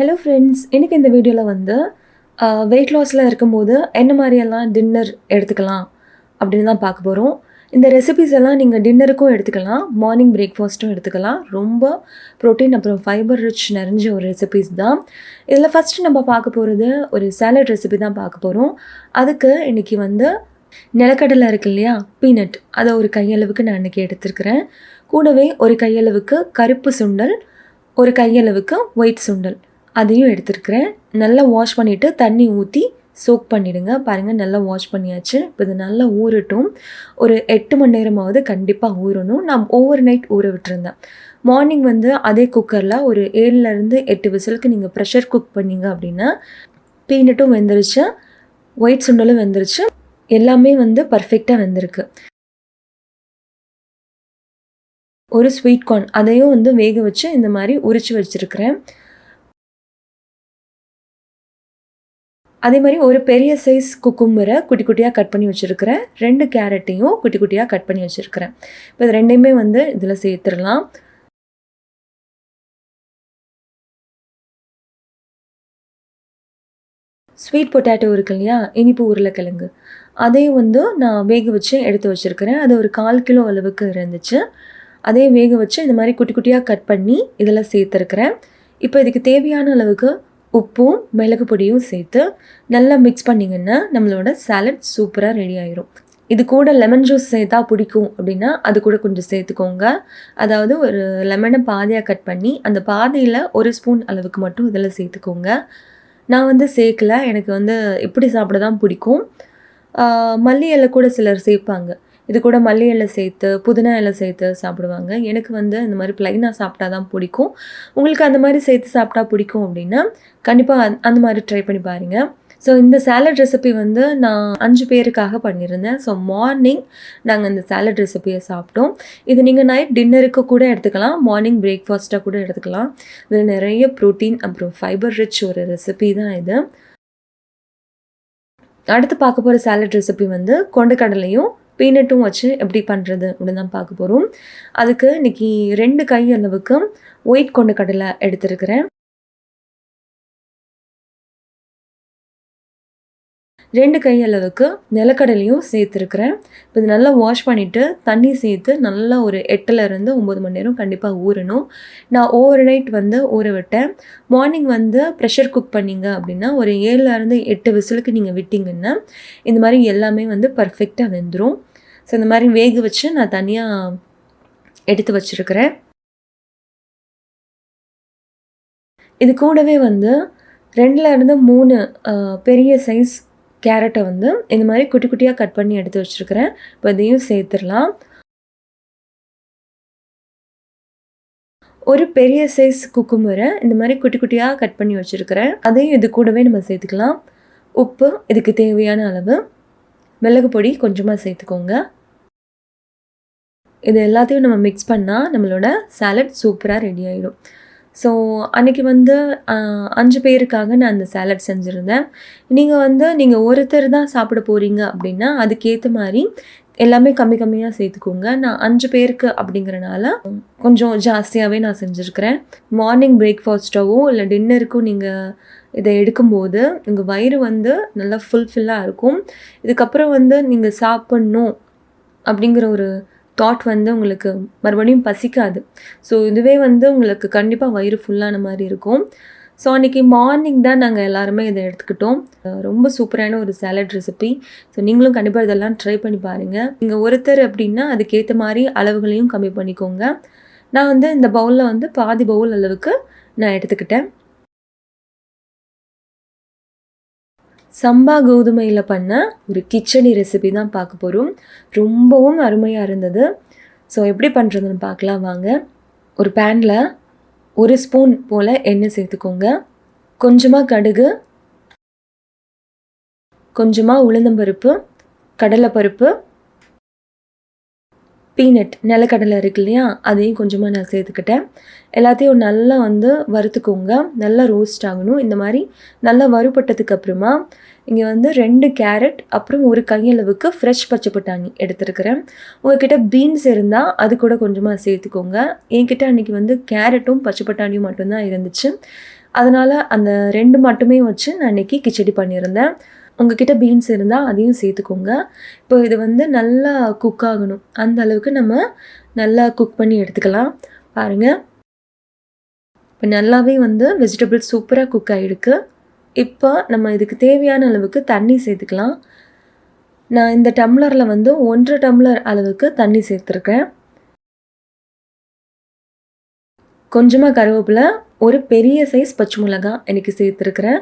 Hello friends இன்றைக்கி இந்த வீடியோவில் வந்து வெயிட் லாஸில் இருக்கும்போது என்ன மாதிரியெல்லாம் டின்னர் எடுத்துக்கலாம் அப்படின்னு தான் பார்க்க போகிறோம் இந்த ரெசிபிஸ் எல்லாம் நீங்கள் டின்னருக்கும் எடுத்துக்கலாம் மார்னிங் பிரேக்ஃபாஸ்ட்டும் எடுத்துக்கலாம். ரொம்ப ப்ரோட்டீன் அப்புறம் ஃபைபர் ரிச் நிறைஞ்ச ஒரு ரெசிபிஸ் தான். இதில் ஃபஸ்ட்டு நம்ம பார்க்க போகிறது ஒரு சேலட் ரெசிபி தான் பார்க்க போகிறோம் அதுக்கு இன்றைக்கி வந்து நிலக்கடலை இருக்கு இல்லையா பீனட் அதை ஒரு கையளவுக்கு நான் இன்றைக்கி எடுத்துருக்கிறேன். கூடவே ஒரு கையளவுக்கு கருப்பு சுண்டல் ஒரு கையளவுக்கு ஒயிட் சுண்டல். அதையும் எடுத்துருக்கிறேன். நல்லா வாஷ் பண்ணிவிட்டு தண்ணி ஊற்றி சோக் பண்ணிவிடுங்க பாருங்கள் நல்லா வாஷ் பண்ணியாச்சு. இப்போ இது நல்லா ஊறட்டும். ஒரு எட்டு மணி நேரமாவது கண்டிப்பாக ஊறணும். நான் ஓவர் நைட் ஊற விட்டுருந்தேன். மார்னிங் வந்து அதே குக்கரில் ஒரு ஏழுலேருந்து எட்டு விசிலுக்கு நீங்கள் ப்ரெஷர் குக் பண்ணீங்க அப்படின்னா பீனட்டும் வெந்துருச்சு ஒயிட் சுண்டலும் வெந்துருச்சு. எல்லாமே வந்து பர்ஃபெக்டாக வெந்திருக்கு. ஒரு ஸ்வீட் கார்ன் அதையும் வந்து வேக வச்சு இந்த மாதிரி உரிச்சு வச்சுருக்கிறேன். அதே மாதிரி ஒரு பெரிய சைஸ் குக்கும்பரை குட்டி குட்டியாக கட் பண்ணி வச்சுருக்கிறேன். ரெண்டு கேரட்டையும் குட்டி குட்டியாக கட் பண்ணி வச்சுருக்கிறேன். இப்போ இது ரெண்டையுமே வந்து இதில் சேர்த்துடலாம். ஸ்வீட் பொட்டேட்டோ இருக்கு இல்லையா? இனிப்பு உருளைக்கிழங்கு. அதையும் வந்து நான் வேக வச்சு எடுத்து வச்சுருக்கிறேன். அது ஒரு கால் கிலோ அளவுக்கு இருந்துச்சு. அதையும் வேக வச்சு இந்த மாதிரி குட்டி குட்டியாக கட் பண்ணி இதில் சேர்த்துருக்கிறேன். இப்போ இதுக்கு தேவையான அளவுக்கு உப்பும் மிளகு பொடியும் சேர்த்து நல்லா மிக்ஸ் பண்ணிங்கன்னா நம்மளோட சாலட் சூப்பராக ரெடி ஆயிரும். இது கூட லெமன் ஜூஸ் சேர்த்தா பிடிக்கும் அப்படின்னா அது கூட கொஞ்சம் சேர்த்துக்கோங்க. அதாவது ஒரு லெமனை பாதியாக கட் பண்ணி அந்த பாதியில் ஒரு ஸ்பூன் அளவுக்கு மட்டும் இதில் சேர்த்துக்கோங்க. நான் வந்து சேர்க்கல. எனக்கு வந்து எப்படி சாப்பிட தான் பிடிக்கும் மல்லி இலை கூட சிலர் சேர்ப்பாங்க. இது கூட மல்லி இலை சேர்த்து புதினா இலை சேர்த்து சாப்பிடுவாங்க. எனக்கு வந்து இந்த மாதிரி ப்ளைனாக சாப்பிட்டா தான் பிடிக்கும். உங்களுக்கு அந்த மாதிரி சேர்த்து சாப்பிட்டா பிடிக்கும் அப்படின்னா கண்டிப்பாக அந் அந்த மாதிரி ட்ரை பண்ணி பாருங்கள் ஸோ இந்த சேலட் ரெசிபி வந்து நான் அஞ்சு பேருக்காக பண்ணியிருந்தேன். ஸோ மார்னிங் நாங்கள் இந்த சேலட் ரெசிபியை சாப்பிட்டோம். இது நீங்கள் நைட் டின்னருக்கு கூட எடுத்துக்கலாம். மார்னிங் பிரேக்ஃபாஸ்ட்டாக கூட எடுத்துக்கலாம். இதில் நிறைய ப்ரோட்டீன் அப்புறம் ஃபைபர் ரிச் ஒரு ரெசிபி தான் இது. அடுத்து பார்க்க போகிற சேலட் ரெசிபி வந்து கொண்டக்கடலையும் பீனட்டும் வச்சு எப்படி பண்ணுறது அப்படின்னு தான் பார்க்க போகிறோம் அதுக்கு இன்றைக்கி ரெண்டு கை அளவுக்கு ஒயிட் கொண்டு கடலை எடுத்துருக்கிறேன். ரெண்டு கை அளவுக்கு நிலக்கடலையும் சேர்த்துருக்குறேன். இப்போ இது நல்லா வாஷ் பண்ணிவிட்டு தண்ணி சேர்த்து நல்லா ஒரு எட்டுலேருந்து ஒம்பது மணி நேரம் கண்டிப்பாக ஊறணும். நான் ஓவர் நைட் வந்து ஊற விட்டேன். மார்னிங் வந்து ப்ரெஷர் குக் பண்ணிங்க அப்படின்னா ஒரு ஏழுலேருந்து எட்டு விசிலுக்கு நீங்கள் விட்டிங்கன்னா இந்த மாதிரி எல்லாமே வந்து பர்ஃபெக்டாக வெந்துடும் ஸோ இந்த மாதிரி வேக வச்சு நான் தனியாக எடுத்து வச்சுருக்கிறேன். இது கூடவே வந்து ரெண்டில் இருந்து மூணு பெரிய சைஸ் கேரட்டை வந்து இந்த மாதிரி குட்டி குட்டியாக கட் பண்ணி எடுத்து வச்சுருக்கிறேன். இப்போ இதையும் சேர்த்துடலாம். ஒரு பெரிய சைஸ் குக்கும்பரை இந்த மாதிரி குட்டி குட்டியாக கட் பண்ணி வச்சுருக்கிறேன். அதையும் இது கூடவே நம்ம சேர்த்துக்கலாம். உப்பு இதுக்கு தேவையான அளவு. மிளகு பொடி கொஞ்சமாக சேர்த்துக்கோங்க. இது எல்லாத்தையும் நம்ம மிக்ஸ் பண்ணால் நம்மளோட சேலட் சூப்பராக ரெடி ஆகிடும் ஸோ அன்றைக்கி வந்து அஞ்சு பேருக்காக நான் அந்த சேலட் செஞ்சுருந்தேன். நீங்கள் வந்து நீங்கள் ஒருத்தர் தான் சாப்பிட போகிறீங்க அப்படின்னா அதுக்கேற்ற மாதிரி எல்லாமே கம்மி கம்மியாக சேர்த்துக்கோங்க. நான் அஞ்சு பேருக்கு அப்படிங்கிறனால கொஞ்சம் ஜாஸ்தியாகவே நான் செஞ்சுருக்கிறேன். மார்னிங் பிரேக்ஃபாஸ்ட்டாகவும் இல்லை டின்னருக்கும் நீங்கள் இதை எடுக்கும்போது உங்கள் வயிறு வந்து நல்லா ஃபுல்ஃபில்லாக இருக்கும். இதுக்கப்புறம் வந்து நீங்கள் சாப்பிட்ணும் அப்படிங்கிற ஒரு தாட் வந்து உங்களுக்கு மறுபடியும் பசிக்காது. ஸோ இதுவே வந்து உங்களுக்கு கண்டிப்பாக வயிறு ஃபுல்லான மாதிரி இருக்கும். ஸோ அன்றைக்கி மார்னிங் தான் நாங்கள் எல்லாருமே இதை எடுத்துக்கிட்டோம். ரொம்ப சூப்பரான ஒரு சாலட் ரெசிபி ஸோ நீங்களும் கண்டிப்பாக இதெல்லாம் ட்ரை பண்ணி பாருங்கள் நீங்கள் ஒருத்தர் அப்படின்னா அதுக்கேற்ற மாதிரி அளவுகளையும் கம்மி பண்ணிக்கோங்க. நான் வந்து இந்த பவுலில் வந்து பாதி பவுல் அளவுக்கு நான் எடுத்துக்கிட்டேன். சம்பா கோதுமையில் பண்ண ஒரு கிச்சடி ரெசிபி தான் பார்க்க போகிறோம் ரொம்பவும் அருமையாக இருந்தது. ஸோ எப்படி பண்ணுறதுன்னு பார்க்கலாம் வாங்க. ஒரு பேனில் ஒரு ஸ்பூன் போல் எண்ணெய் சேர்த்துக்கோங்க. கொஞ்சமாக கடுகு கொஞ்சமாக உளுந்தம்பருப்பு கடலைப்பருப்பு பீனட் நிலக்கடலை இருக்கு இல்லையா அதையும் கொஞ்சமாக நான் சேர்த்துக்கிட்டேன். எல்லாத்தையும் நல்லா வந்து வறுத்துக்கோங்க. நல்லா ரோஸ்ட் ஆகணும். இந்த மாதிரி நல்லா வறுபட்டதுக்கு அப்புறமா இங்கே வந்து ரெண்டு கேரட் அப்புறம் ஒரு கையளவுக்கு ஃப்ரெஷ் பச்சை பட்டாணி எடுத்துருக்கிறேன். உங்ககிட்ட பீன்ஸ் இருந்தால் அது கூட கொஞ்சமாக சேர்த்துக்கோங்க. என்கிட்ட அன்றைக்கி வந்து கேரட்டும் பச்சை பட்டாணியும் மட்டும்தான் இருந்துச்சு. அதனால் அந்த ரெண்டு மட்டுமே வச்சு நான் இன்றைக்கி கிச்சடி பண்ணியிருந்தேன். உங்ககிட்ட பீன்ஸ் இருந்தால் அதையும் சேர்த்துக்கோங்க. இப்போ இது வந்து நல்லா குக் ஆகணும். அந்த அளவுக்கு நம்ம நல்லா குக் பண்ணி எடுத்துக்கலாம். பாருங்கள் இப்போ நல்லாவே வந்து வெஜிடபிள் சூப்பராக குக் ஆகிருக்கு இப்போ நம்ம இதுக்கு தேவையான அளவுக்கு தண்ணி சேர்த்துக்கலாம். நான் இந்த டம்ளரில் வந்து ஒன்றரை டம்ளர் அளவுக்கு தண்ணி சேர்த்துருக்கேன். கொஞ்சமாக கருவேப்பிலை ஒரு பெரிய சைஸ் பச்சை மிளகா எனக்கு சேர்த்துருக்குறேன்.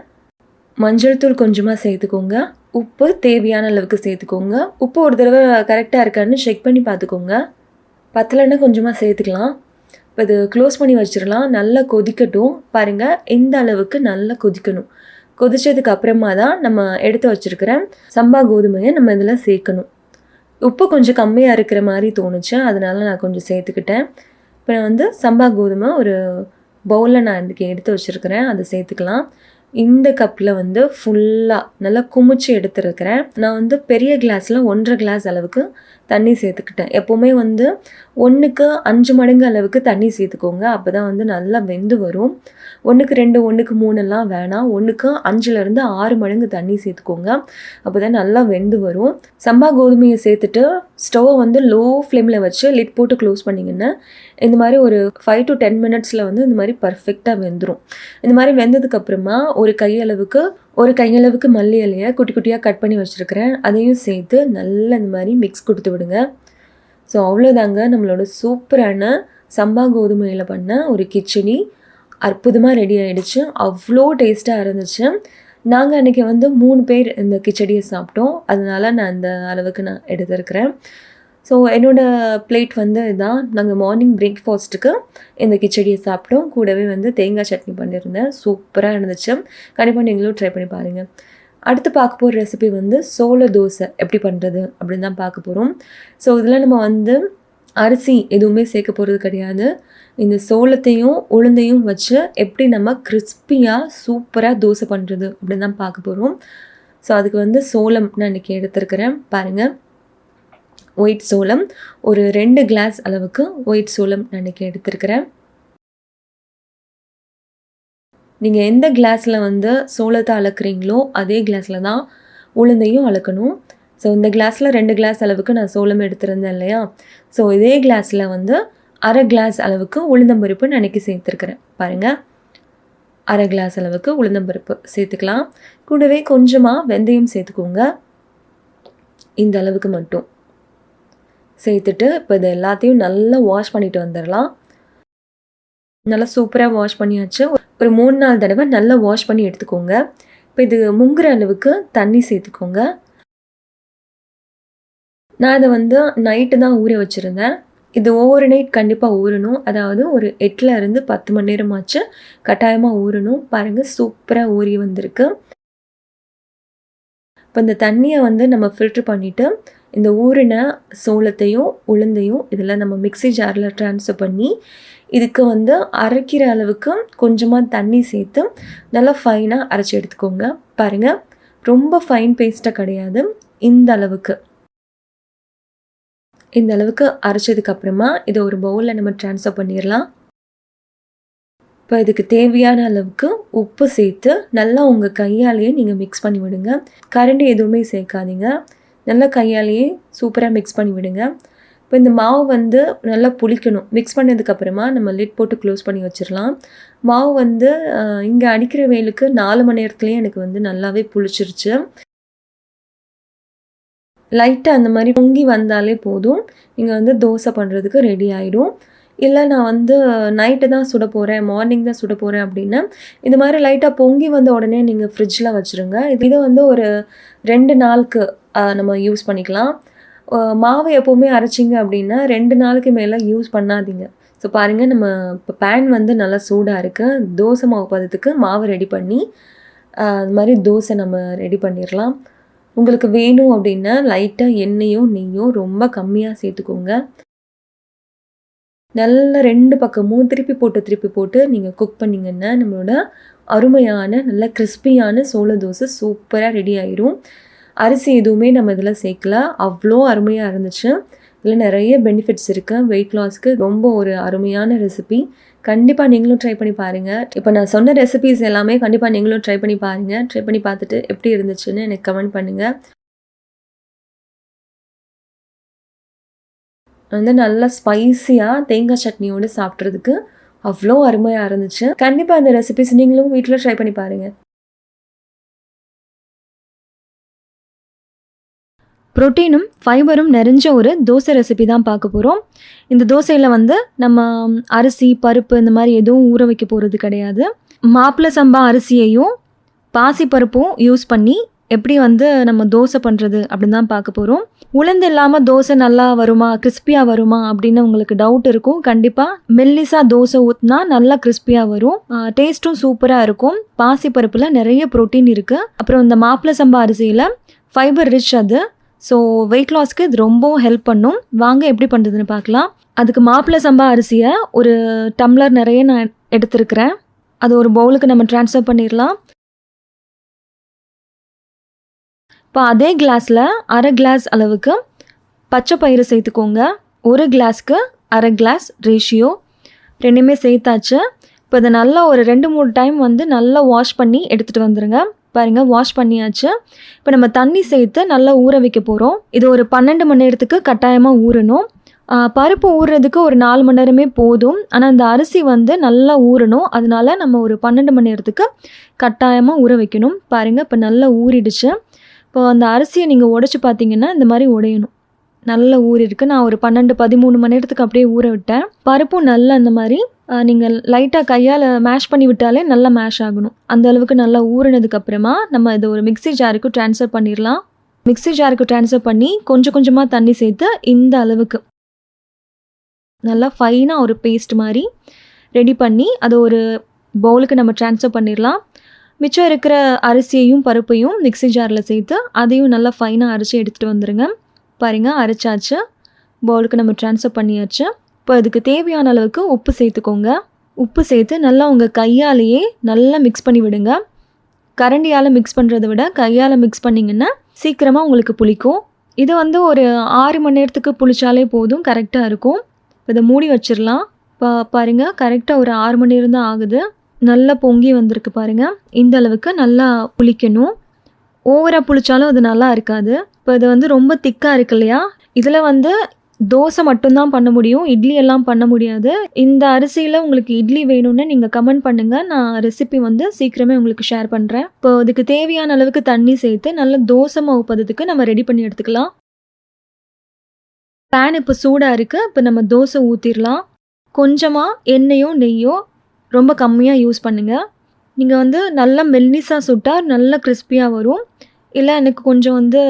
மஞ்சள் தூள் கொஞ்சமாக சேர்த்துக்கோங்க. உப்பு தேவையான அளவுக்கு சேர்த்துக்கோங்க. உப்பு ஒரு தடவை கரெக்டாக இருக்கான்னு செக் பண்ணி பார்த்துக்கோங்க. பத்தலைன்னா கொஞ்சமாக சேர்த்துக்கலாம். இப்போ இது க்ளோஸ் பண்ணி வச்சிடலாம். நல்லா கொதிக்கட்டும். பாருங்கள் எந்த அளவுக்கு நல்லா கொதிக்கணும். கொதித்ததுக்கு அப்புறமா தான் நம்ம எடுத்து வச்சுருக்கிற சம்பா கோதுமையை நம்ம இதில் சேர்க்கணும். உப்பு கொஞ்சம் கம்மியாக இருக்கிற மாதிரி தோணுச்சு. அதனால் நான் கொஞ்சம் சேர்த்துக்கிட்டேன். இப்போ நான் வந்து சம்பா கோதுமை ஒரு பவுலில் நான் இன்றைக்கி எடுத்து வச்சுருக்கிறேன். அதை சேர்த்துக்கலாம். இந்த கப்பில் வந்து ஃபுல்லாக நல்லா குமிச்சு எடுத்துருக்கிறேன். நான் வந்து பெரிய கிளாஸில் ஒன்றரை கிளாஸ் அளவுக்கு தண்ணி சேர்த்துக்கிட்டேன். எப்போவுமே வந்து ஒன்றுக்கு அஞ்சு மடங்கு அளவுக்கு தண்ணி சேர்த்துக்கோங்க. அப்போ தான் வந்து நல்லா வெந்து வரும். ஒன்றுக்கு ரெண்டு ஒன்றுக்கு மூணுலாம் வேணாம். ஒன்றுக்கு அஞ்சுலேருந்து ஆறு மடங்கு தண்ணி சேர்த்துக்கோங்க. அப்போ தான் நல்லா வெந்து வரும். சம்பா கோதுமையை சேர்த்துட்டு ஸ்டவ்வை வந்து லோ ஃப்ளேமில் வச்சு லிட் போட்டு க்ளோஸ் பண்ணிங்கன்னா இந்த மாதிரி ஒரு ஃபைவ் டு டென் மினிட்ஸில் வந்து இந்த மாதிரி பர்ஃபெக்டாக வெந்துடும் இந்த மாதிரி வெந்ததுக்கப்புறமா ஒரு கையளவுக்கு ஒரு கையளவுக்கு மல்லி இலையை குட்டி குட்டியாக கட் பண்ணி வச்சுருக்கிறேன். அதையும் சேர்த்து நல்லா இந்த மாதிரி மிக்ஸ் கொடுத்து விடுங்க. ஸோ அவ்வளோதாங்க நம்மளோட சூப்பரான சம்பா கோதுமையில் பண்ண ஒரு கிச்சடி. அற்புதமாக ரெடி ஆகிடுச்சு அவ்வளோ டேஸ்ட்டாக இருந்துச்சு. நாங்கள் அன்றைக்கி வந்து மூணு பேர் இந்த கிச்சடியை சாப்பிட்டோம். அதனால நான் அந்த அளவுக்கு நான் எடுத்துருக்கிறேன். ஸோ என்னோடய பிளேட் வந்து இதுதான் நாங்கள் மார்னிங் பிரேக்ஃபாஸ்ட்டுக்கு இந்த கிச்சடியை சாப்பிட்டோம். கூடவே வந்து தேங்காய் சட்னி பண்ணியிருந்தேன். சூப்பராக இருந்துச்சு. கண்டிப்பாக நீங்களும் ட்ரை பண்ணி பாருங்கள் அடுத்து பார்க்க போகிற ரெசிபி வந்து சோள தோசை. எப்படி பண்ணுறது அப்படின்னு தான் பார்க்க போகிறோம் ஸோ இதில் நம்ம வந்து அரிசி எதுவுமே சேர்க்க போகிறது கிடையாது. இந்த சோளத்தையும் உளுந்தையும் வச்சு எப்படி நம்ம கிறிஸ்பியாக சூப்பராக தோசை பண்ணுறது அப்படின்னு தான் பார்க்க போகிறோம் ஸோ அதுக்கு வந்து சோளம் நான் இன்றைக்கி எடுத்துருக்கிறேன். பாருங்கள் ஒயிட் சோளம். ஒரு ரெண்டு கிளாஸ் அளவுக்கு ஒயிட் சோளம் நான் இன்றைக்கி நீங்கள் எந்த கிளாஸில் வந்து சோளத்தை அளக்குறீங்களோ அதே கிளாஸில் தான் உளுந்தையும் அளக்கணும். ஸோ இந்த கிளாஸில் ரெண்டு கிளாஸ் அளவுக்கு நான் சோளம் எடுத்திருந்தேன் இல்லையா? ஸோ இதே கிளாஸில் வந்து அரை கிளாஸ் அளவுக்கு உளுந்தம்பருப்பு நினைக்கி சேர்த்துருக்குறேன். பாருங்கள் அரை கிளாஸ் அளவுக்கு உளுந்தம்பருப்பு சேர்த்துக்கலாம். கூடவே கொஞ்சமாக வெந்தயம் சேர்த்துக்கோங்க. இந்த அளவுக்கு மட்டும். சேர்த்துட்டு இப்போ இது எல்லாத்தையும் நல்லா வாஷ் பண்ணிட்டு வந்துடலாம். நல்லா சூப்பராக வாஷ் பண்ணியாச்சு. ஒரு மூணு நாலு தடவை நல்லா வாஷ் பண்ணி எடுத்துக்கோங்க. இப்போ இது முங்குற அளவுக்கு தண்ணி சேர்த்துக்கோங்க. நான் இதை வந்து நைட்டு தான் ஊற வச்சுருந்தேன். இது ஒவ்வொரு நைட் கண்டிப்பாக ஊறணும். அதாவது ஒரு எட்டில் இருந்து பத்து மணி நேரமாச்சு கட்டாயமாக ஊறணும். பாருங்கள் சூப்பராக ஊறி வந்திருக்கு. இப்போ இந்த தண்ணியை வந்து நம்ம ஃபில்ட்ரு பண்ணிவிட்டு இந்த ஊறின சோளத்தையும் உளுந்தையும் இதில் நம்ம மிக்சி ஜாரில் ட்ரான்ஸ்ஃபர் பண்ணி இதுக்கு வந்து அரைக்கிற அளவுக்கு கொஞ்சமாக தண்ணி சேர்த்து நல்லா ஃபைனாக அரைச்சி எடுத்துக்கோங்க. பாருங்கள் ரொம்ப ஃபைன் பேஸ்ட்டாக கிடையாது. இந்த அளவுக்கு. இந்த அளவுக்கு அரைச்சதுக்கப்புறமா இதை ஒரு பவுலில் நம்ம ட்ரான்ஸ்ஃபர் பண்ணிடலாம். இப்போ இதுக்கு தேவையான அளவுக்கு உப்பு சேர்த்து நல்லா உங்கள் கையாலேயே நீங்கள் மிக்ஸ் பண்ணி விடுங்க. கரண்டி எதுவுமே சேர்க்காதீங்க. நல்லா கையாலேயே சூப்பராக மிக்ஸ் பண்ணி விடுங்க. இப்போ இந்த மாவு வந்து நல்லா புளிக்கணும். மிக்ஸ் பண்ணதுக்கப்புறமா நம்ம லிட் போட்டு க்ளோஸ் பண்ணி வச்சிடலாம். மாவு வந்து இங்கே அடிக்கிற வேலுக்கு நாலு மணி நேரத்துலேயே எனக்கு வந்து நல்லாவே புளிச்சிருச்சு. லைட்டாக அந்த மாதிரி பொங்கி வந்தாலே போதும். நீங்கள் வந்து தோசை பண்ணுறதுக்கு ரெடி ஆகிடும் இல்லை நான் வந்து நைட்டு தான் சுட போகிறேன் மார்னிங் தான் சுட போகிறேன் அப்படின்னா இந்த மாதிரி லைட்டாக பொங்கி வந்த உடனே நீங்கள் ஃப்ரிட்ஜில் வச்சுருங்க. இதை வந்து ஒரு ரெண்டு நாளுக்கு நம்ம யூஸ் பண்ணிக்கலாம். மாவு எப்போவுமே அரைச்சிங்க அப்படின்னா ரெண்டு நாளுக்கு மேலே யூஸ் பண்ணாதீங்க. ஸோ பாருங்கள் நம்ம இப்போ பேன் வந்து நல்லா சூடாக இருக்குது தோசை மாவு பதத்துக்கு மாவு ரெடி பண்ணி அது மாதிரி தோசை நம்ம ரெடி பண்ணிடலாம் உங்களுக்கு வேணும் அப்படின்னா லைட்டாக எண்ணெயும் நெய்யும் ரொம்ப கம்மியாக சேர்த்துக்கோங்க. நல்ல ரெண்டு பக்கமும் திருப்பி போட்டு திருப்பி போட்டு நீங்கள் குக் பண்ணிங்கன்னா நம்மளோட அருமையான நல்ல கிறிஸ்பியான சோள தோசை சூப்பராக ரெடி ஆயிரும். அரிசி எதுவுமே நம்ம இதில் சேர்க்கல. அவ்வளோ அருமையாக இருந்துச்சு. இதில் நிறைய பெனிஃபிட்ஸ் இருக்குது வெயிட் லாஸ்க்கு ரொம்ப ஒரு அருமையான ரெசிபி கண்டிப்பாக நீங்களும் ட்ரை பண்ணி பாருங்கள் இப்போ நான் சொன்ன ரெசிபீஸ் எல்லாமே கண்டிப்பாக நீங்களும் ட்ரை பண்ணி பாருங்கள் ட்ரை பண்ணி பார்த்துட்டு எப்படி இருந்துச்சுன்னு எனக்கு கமெண்ட் பண்ணுங்கள் வந்து நல்லா ஸ்பைஸியாக தேங்காய் சட்னியோடு சாப்பிட்றதுக்கு அவ்வளோ அருமையாக இருந்துச்சு. கண்டிப்பாக அந்த ரெசிபிஸ் நீங்களும் வீட்டில் ட்ரை பண்ணி பாருங்கள் ப்ரோட்டீனும் ஃபைபரும் நிறைஞ்ச ஒரு தோசை ரெசிபி தான் பார்க்க போகிறோம் இந்த தோசையில் வந்து நம்ம அரிசி பருப்பு இந்த மாதிரி எதுவும் ஊற வைக்க போகிறது கிடையாது. மாப்பிள்ளை சம்பா அரிசியையும் பாசி பருப்பும் யூஸ் பண்ணி எப்படி வந்து நம்ம தோசை பண்ணுறது அப்படின்னு தான் பார்க்க போகிறோம் உளுந்து இல்லாமல் தோசை நல்லா வருமா கிறிஸ்பியாக வருமா அப்படின்னு உங்களுக்கு டவுட் இருக்கும். கண்டிப்பாக மெல்லிஸாக தோசை ஊற்றினா நல்லா கிறிஸ்பியாக வரும். டேஸ்ட்டும் சூப்பராக இருக்கும். பாசி பருப்பில் நிறைய ப்ரோட்டீன் இருக்குது அப்புறம் இந்த மாப்பிள்ளை சம்பா அரிசியில் ஃபைபர் ரிச் அது. ஸோ வெயிட் லாஸ்க்கு இது ரொம்பவும் ஹெல்ப் பண்ணும். வாங்க எப்படி பண்ணுறதுன்னு பார்க்கலாம். அதுக்கு மாப்பிள்ளை சம்பா அரிசியை ஒரு டம்ளர் நிறைய நான் எடுத்திருக்கிறேன். அது ஒரு பவுலுக்கு நம்ம ட்ரான்ஸ்ஃபர் பண்ணிடலாம். இப்போ அதே கிளாஸில் அரை கிளாஸ் அளவுக்கு பச்சை பயிறு சேர்த்துக்கோங்க. ஒரு கிளாஸ்க்கு அரை கிளாஸ் ரேஷியோ ரெண்டுமே சேர்த்தாச்சு. இப்போ இதை நல்லா ஒரு ரெண்டு மூணு டைம் வந்து நல்லா வாஷ் பண்ணி எடுத்துகிட்டு வந்துடுங்க பாருங்கள் வாஷ் பண்ணியாச்சு. இப்போ நம்ம தண்ணி சேர்த்து நல்லா ஊற வைக்க போகிறோம் இது ஒரு பன்னெண்டு மணி நேரத்துக்கு கட்டாயமாக ஊறணும். பருப்பு ஊறுறதுக்கு ஒரு நாலு மணி நேரமே போதும். ஆனால் இந்த அரிசி வந்து நல்லா ஊறணும். அதனால நம்ம ஒரு பன்னெண்டு மணி நேரத்துக்கு கட்டாயமாக ஊற வைக்கணும். பாருங்கள் இப்போ நல்லா ஊறிடுச்சு. இப்போ அந்த அரிசியை நீங்கள் உடச்சி பார்த்தீங்கன்னா இந்த மாதிரி உடையணும். நல்ல ஊறிருக்கு இருக்குது நான் ஒரு பன்னெண்டு பதிமூணு மணி நேரத்துக்கு அப்படியே ஊற விட்டேன். பருப்பும் நல்லா அந்த மாதிரி நீங்கள் லைட்டாக கையால் மேஷ் பண்ணி விட்டாலே நல்லா மேஷ் ஆகணும். அந்த அளவுக்கு நல்லா ஊறினதுக்கப்புறமா நம்ம இதை ஒரு மிக்ஸி ஜாருக்கு ட்ரான்ஸ்ஃபர் பண்ணிடலாம். மிக்ஸி ஜாருக்கு ட்ரான்ஸ்ஃபர் பண்ணி கொஞ்சம் கொஞ்சமாக தண்ணி சேர்த்து இந்த அளவுக்கு. நல்லா ஃபைனாக ஒரு பேஸ்ட் மாதிரி ரெடி பண்ணி அதை ஒரு பவுலுக்கு நம்ம ட்ரான்ஸ்ஃபர் பண்ணிடலாம். மிச்சம் இருக்கிற அரிசியையும் பருப்பையும் மிக்ஸி ஜாரில் சேர்த்து அதையும் நல்லா ஃபைனாக அரைச்சி எடுத்துகிட்டு வந்துடுங்க பாருங்கள் அரைச்சாச்சு. பவுலுக்கு நம்ம ட்ரான்ஸ்ஃபர் பண்ணியாச்சு. இப்போ அதுக்கு தேவையான அளவுக்கு உப்பு சேர்த்துக்கோங்க. உப்பு சேர்த்து நல்லா உங்கள் கையாலேயே நல்லா மிக்ஸ் பண்ணி விடுங்க. கரண்டியால் மிக்ஸ் பண்ணுறத விட கையால் மிக்ஸ் பண்ணிங்கன்னா சீக்கிரமாக உங்களுக்கு புளிக்கும். இது வந்து ஒரு ஆறு மணி நேரத்துக்கு புளிச்சாலே போதும் கரெக்டாக இருக்கும். இப்போ இதை மூடி வச்சிடலாம். இப்போ பாருங்கள் கரெக்டாக ஒரு ஆறு மணி நேரம் தான் ஆகுது. நல்லா பொங்கி வந்திருக்கு பாருங்கள் இந்த அளவுக்கு நல்லா புளிக்கணும். ஓவராக புளிச்சாலும் அது நல்லா இருக்காது. இப்போ இது வந்து ரொம்ப திக்காக இருக்கு இல்லையா? இதில் வந்து தோசை மட்டும்தான் பண்ண முடியும் இட்லி எல்லாம் பண்ண முடியாது. இந்த அரிசியில் உங்களுக்கு இட்லி வேணும்னு நீங்கள் கமெண்ட் பண்ணுங்கள் நான் ரெசிபி வந்து சீக்கிரமே உங்களுக்கு ஷேர் பண்ணுறேன் இப்போ அதுக்கு தேவையான அளவுக்கு தண்ணி சேர்த்து நல்ல தோசை மாவு பதத்துக்கு நம்ம ரெடி பண்ணி எடுத்துக்கலாம். பேன் இப்போ சூடாக இருக்குது இப்போ நம்ம தோசை ஊற்றிடலாம் கொஞ்சமாக எண்ணெயோ நெய்யோ ரொம்ப கம்மியாக யூஸ் பண்ணுங்கள் நீங்கள் வந்து நல்லா மெல்லிஸாக சுட்டால் நல்லா கிறிஸ்பியாக வரும். இல்லை எனக்கு கொஞ்சம் வந்து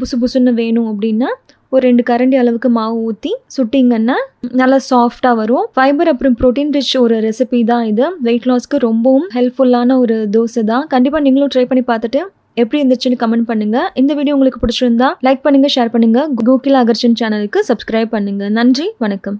புசு புசுன்னு வேணும் அப்படின்னா ஒரு ரெண்டு கரண்டி அளவுக்கு மாவு ஊற்றி சுட்டிங்கன்னா நல்லா சாஃப்டாக வரும். ஃபைபர் அப்புறம் ப்ரோட்டீன் ரிச் ஒரு ரெசிபி தான் இது. வெயிட் லாஸ்க்கு ரொம்பவும் ஹெல்ப்ஃபுல்லான ஒரு தோசை தான். கண்டிப்பாக நீங்களும் ட்ரை பண்ணி பார்த்துட்டு எப்படி இருந்துச்சுன்னு கமெண்ட் பண்ணுங்கள் இந்த வீடியோ உங்களுக்கு பிடிச்சிருந்தா லைக் பண்ணுங்கள் ஷேர் பண்ணுங்கள் கோகில் அகர்ஷன் சேனலுக்கு சப்ஸ்கிரைப் பண்ணுங்கள் நன்றி வணக்கம்.